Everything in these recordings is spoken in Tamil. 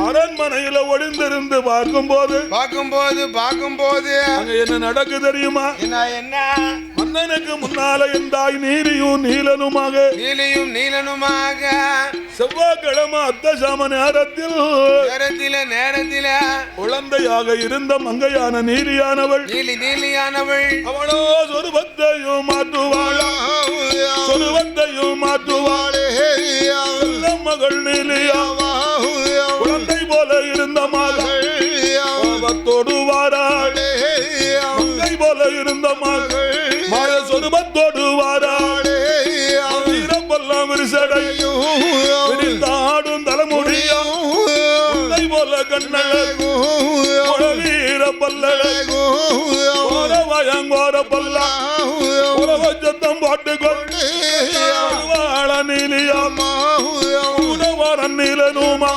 அரண்மனையில ஒளிந்திருந்து பார்க்கும்போது பார்க்கும்போது பார்க்கும்போது. அங்க என்ன நடக்கு தெரியுமா? என்ன என்ன? மன்னனுக்கு முன்னால எந்தாய் நீலியும் நீலனுமாக? நீலியும் நீலனுமாக. செவ்வாய்க்கிழமை அத்தசாம நேரத்தில் நேரத்தில நேரத்தில. குழந்தையாக இருந்த மங்கையான நீலியானவள் நீலி நீலியானவள். அவளோ சொருபத்தையும் மாற்றுவாளா? சொருபத்தையும் மாற்றுவாளே? மகள் நீலியா? குழந்தை போல இருந்த மகள் கோபத்தோடு வாராள். மங்கை போல இருந்த மகள் மாய சொருபத்தோடு வாராள் கொல்லாம் விரிசடையும் விரிந்தாடும் தலைமுடியும் குழந்தை போல கண்ணழகு. வீர பல்லழை வயங்கோர பல்லா. உறவ சத்தம் போட்டு கொண்டு வாழ நீலியாமா. உணவர நீலனுமா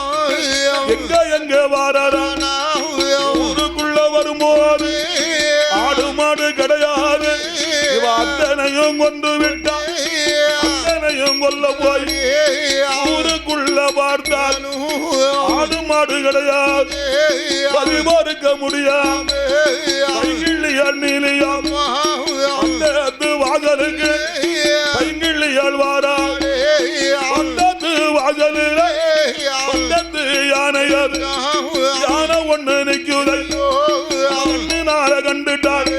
எங்க எங்க வாரறானா ஊருக்குள்ள வரும்போது ஆடு மாடு கிடையாது. இவ அத்தனையும் கொண்டு விட்டா. அத்தனையும் கொல்ல போய் ஊருக்குள்ள பார்த்தால் ஆடு மாடு கிடையாது அந்த வாரா அந்த வாசலில் அந்த யானையது யானை ஒண்ணு நிக்குதை கண்ணினால கண்டுட்டாள்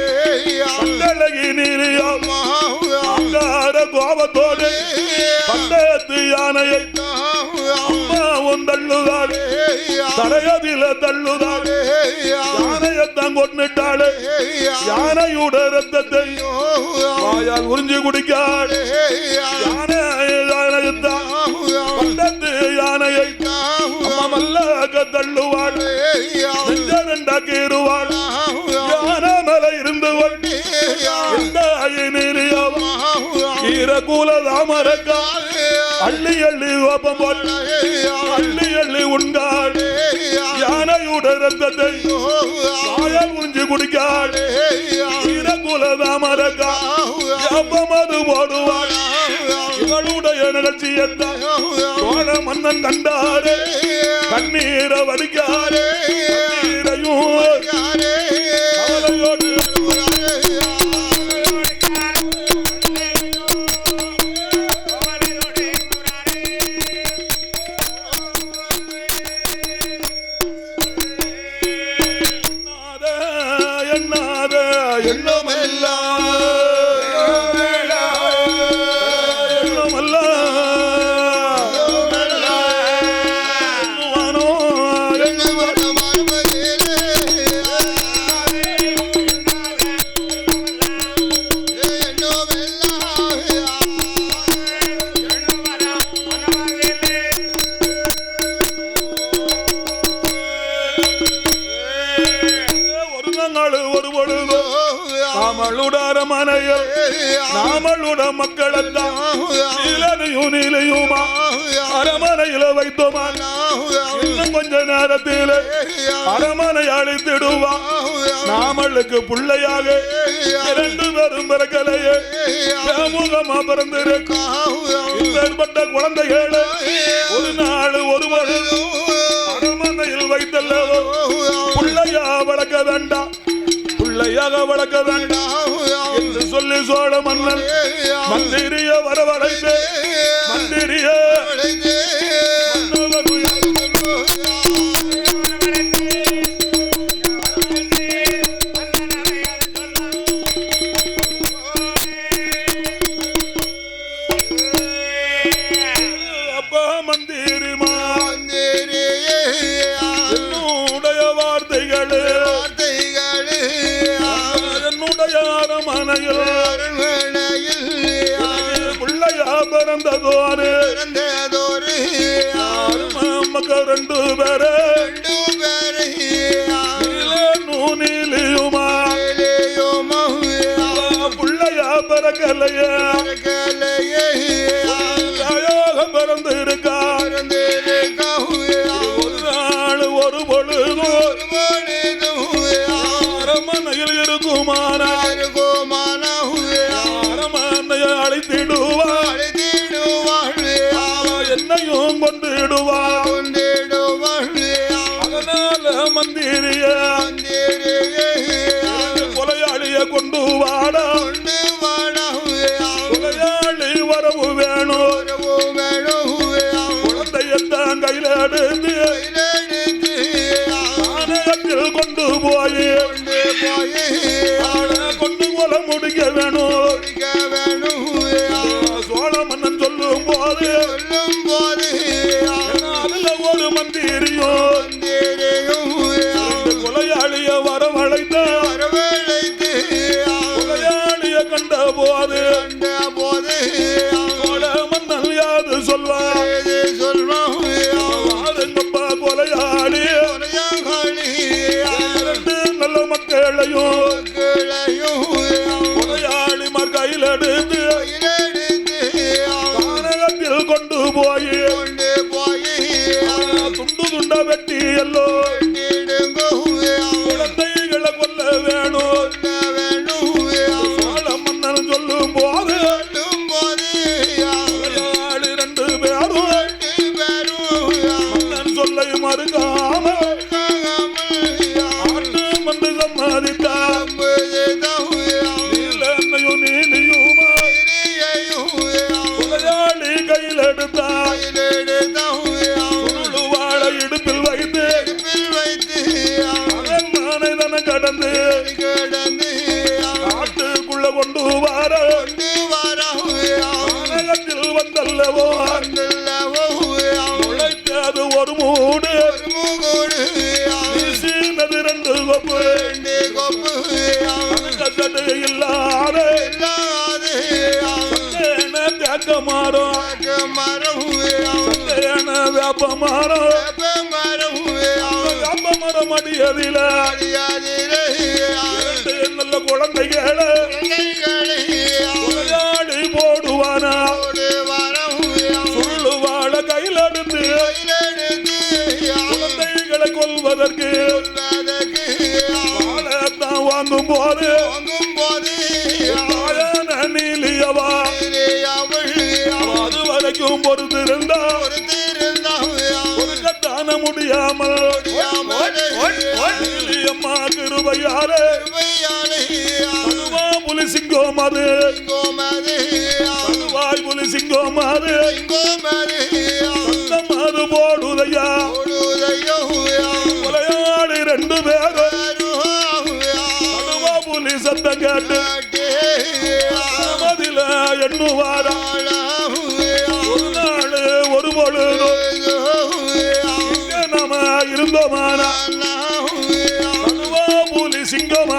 கண்டழகி நீலியாம் அங்கார கோபத்தோடு பந்தயத்து யானையை அம்மாவும் தள்ளுதாள் தரையதில தள்ளுதாள் யானையத்தான் கொண்டுட்டாளே யானையோட ரத்தத்தை வாயால் உறிஞ்சு குடிக்காள் யானை தள்ளுவாள் நெஞ்ச ரெண்டாக்கிடுவாள் யானை மேல இருந்து நீலியாவும் ஈரகூல தாமரக்கா அள்ளி அள்ளி போட்டு அள்ளி அள்ளி உண்டாள் யானையுட ரத்தத்தை வாயால் உறிஞ்சு குடிக்காள். ஈரகுல தாமரக்கா யாப்பமது போடுவாள். இவளுடைய நிகழ்ச்சியத்தான் சோழ மன்னன் கண்டாரே. கண்ணீரை வடிக்காரே. கொஞ்ச நேரத்தில் அரமனை அழித்திடுவா. நாமளுக்கு பிள்ளையாக இரண்டு பேரும் பிறக்கலையே. முகமா பிறந்திருக்கும். குழந்தைகள் ஒரு நாள் ஒரு பொழுது அரமனையில் வைத்தல்லவோ. பிள்ளையா வளர்க்க வேண்டாம். பிள்ளையாக வளர்க்க வேண்டாம். என்று சொல்லி சோழ மன்னன் மந்திரிய வரவழைத்து மந்திரிய. better. கொண்டு வாடா கொலையாளி வரவு வேணும். குழந்தையத்தான் கையில எடுத்து துண்டு துண்ட ஒரு மூடு வீசினது ரெண்டு கொப்பு. கசடு இல்லாத. தேக்க மாறும். தேன வேப்ப மாறும். வேப்ப மரம் அடியதில. இரண்டு நல்ல குழந்தைகளை. கொல்வதற்கு வாழத்தான் வாங்கும் போது தாயான நீலியவா? அது வரைக்கும் பொறுத்திருந்தா பொறுக்கத்தான முடியாமல். நீலியம்மா கிருபையாரே அதுவா புலி சிங்கம் அது.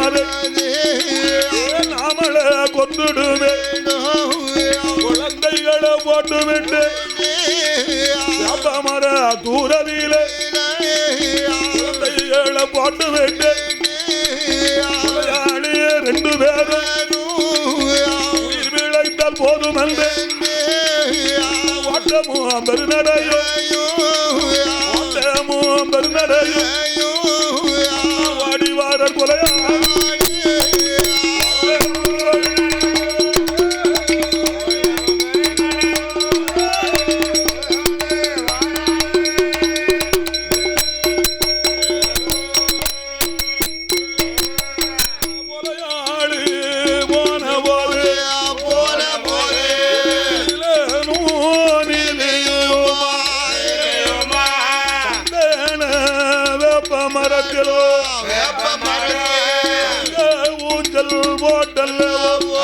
சிங்கமாறு நாமள கொந்துடுவே குழந்தைகளை போட்டு விட்டு மர தூரதியில குழந்தைகளை போட்டு விட்டு கொலையாளி ரெண்டு பேரும் உயிர் விளைத்தால் போதும் என்று ஓட்டமும் பெருநடையும் வேப்ப மரத்திலோ ஊஞ்சல் போட்டல்லவோ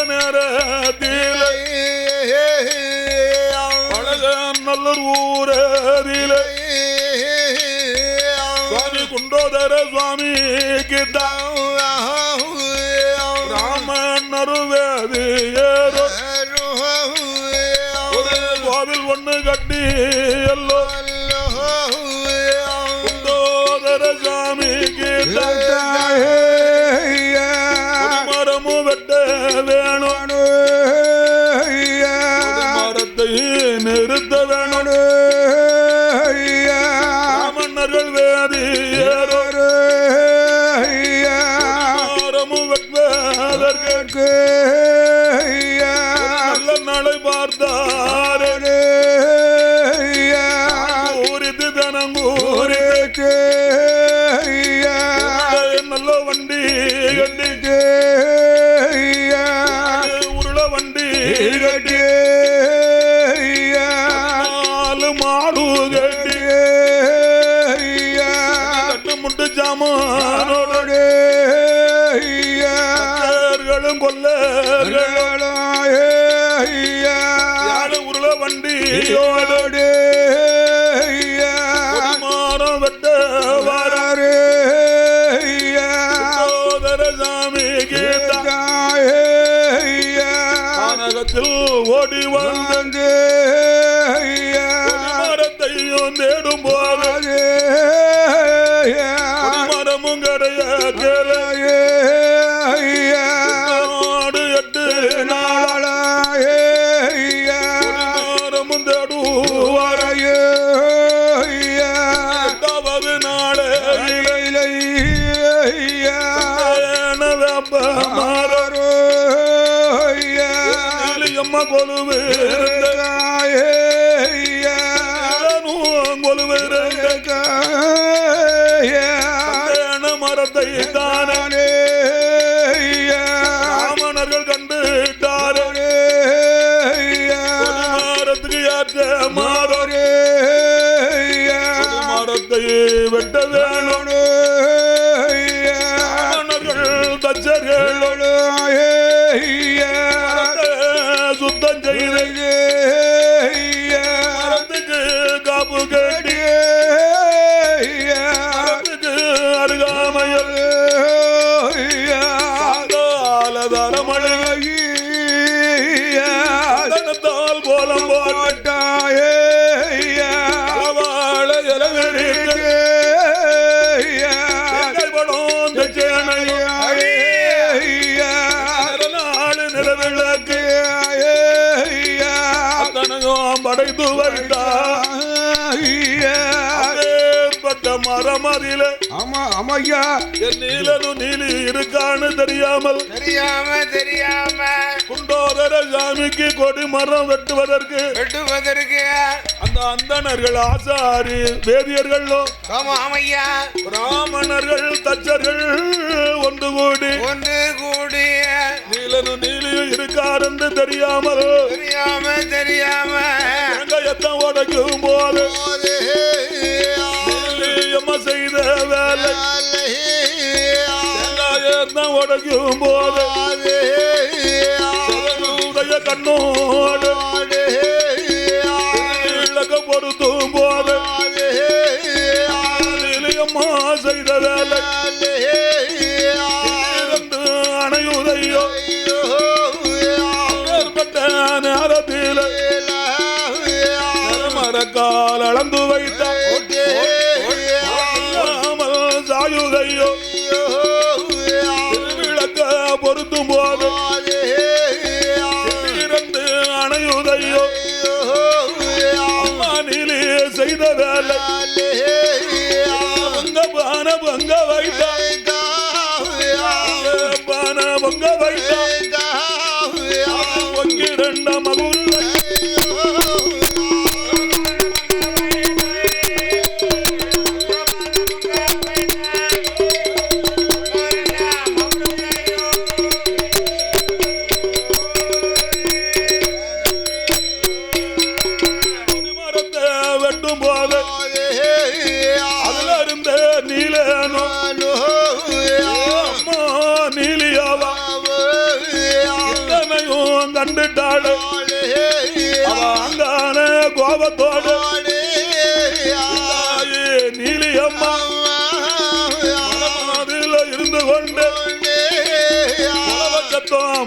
அப்பேற்பட்ட நேரத்தில் நல்லூர் ஊரதில சுவாமி குண்டோதர சுவாமி கிட்ட ராமன் அருவேதி ஏறோ மரமும் வெட்டுவதற்கு கொலுவு கொலுவு மரத்தை தானே. மரத்துக்கு அருகாமையில் காலதரமழை தனத்தால் கோலம் போட்டாயே வாழ இளவெறிக்கு கைப்படும் தச்சேனை நாலு வைத்தாப்பட்ட மரமதில ஆமா ஆமாய்யா. என் நீலனு நீலி இருக்கான்னு தெரியாமல் தெரியாம தெரியாம. குண்டோதர சாமிக்கு கொடி மரம் வெட்டுவதற்கு வெட்டுவதற்கு. அந்த அந்தணர்கள் ஆசாரி வேதியர்களும் ஆமா ஆமையா பிராமணர்கள் தச்சர்கள் ஒன்று கூடி ஒன்று கூடிய நீலனு நீலியும் இருக்கார் என்று தெரியாமல் தெரியாம தெரியாம. வெங்காயத்தம் உடைக்கும் போது நம்ம செய்த வேலை. வெங்காயம் உடைக்கும் போது. உடைய கண்ணோடு. இலக்க பொருத்தும் போது. இளையம்மா செய்த வேலை. அணையுதையோ. நேரத்தில். மரக்கால் அளந்து பண பொங்க வைத்தான் ஒங்கிரண்டம்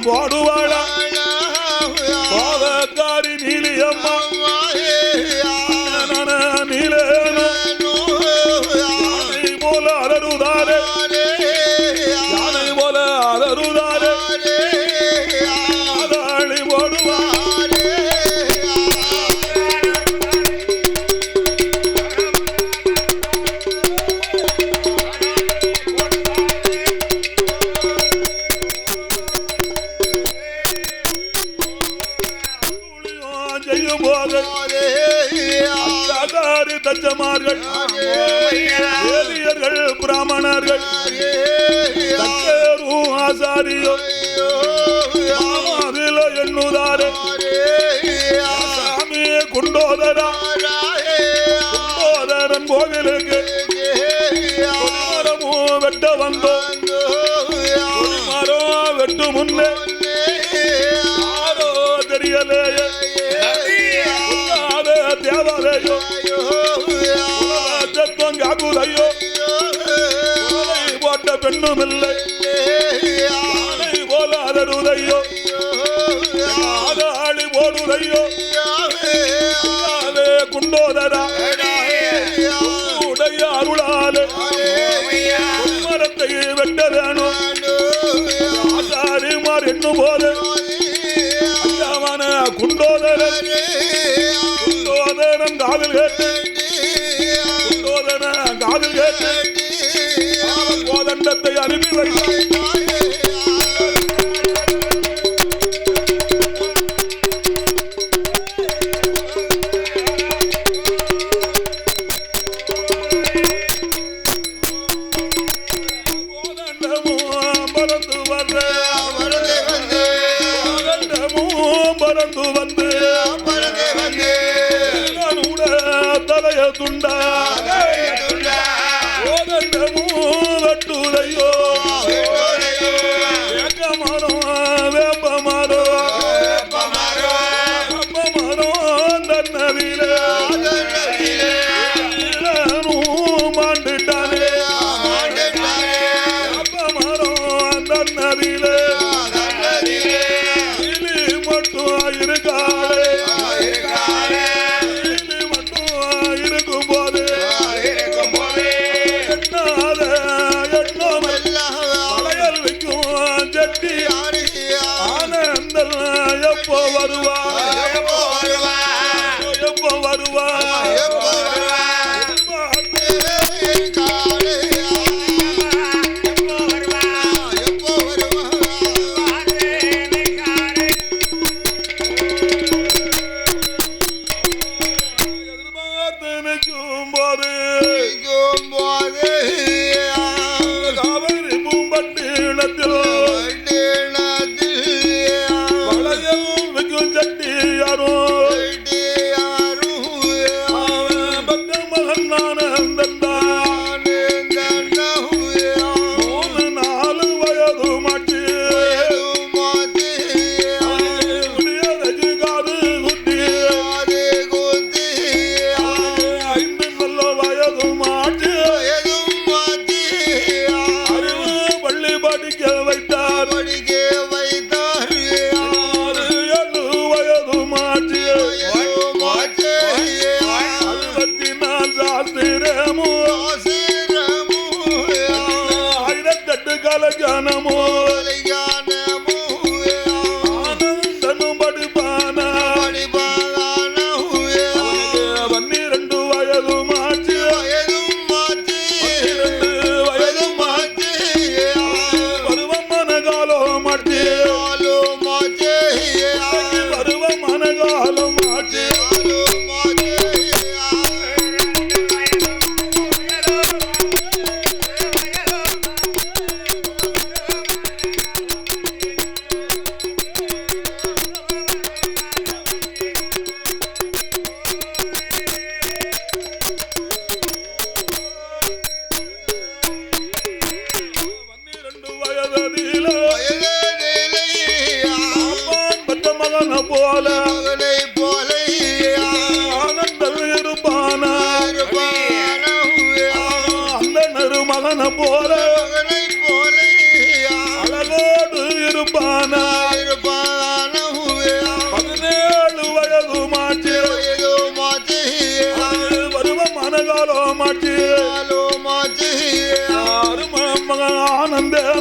போடுவாளா? எண்ணுதாரு ஆமாதுல எண்ணுதாரு சாமியே குண்டோதரா. குண்டோதரன் கோவிலுக்கு மரமும் வெட்ட வெட்டு முன்னே போல. குண்டோதரன். குண்டோதரன் காதல் கேட்டு.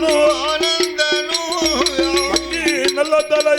ஆனந்தேனோ. ஆனந்தனோ பக்கி நல்ல தலை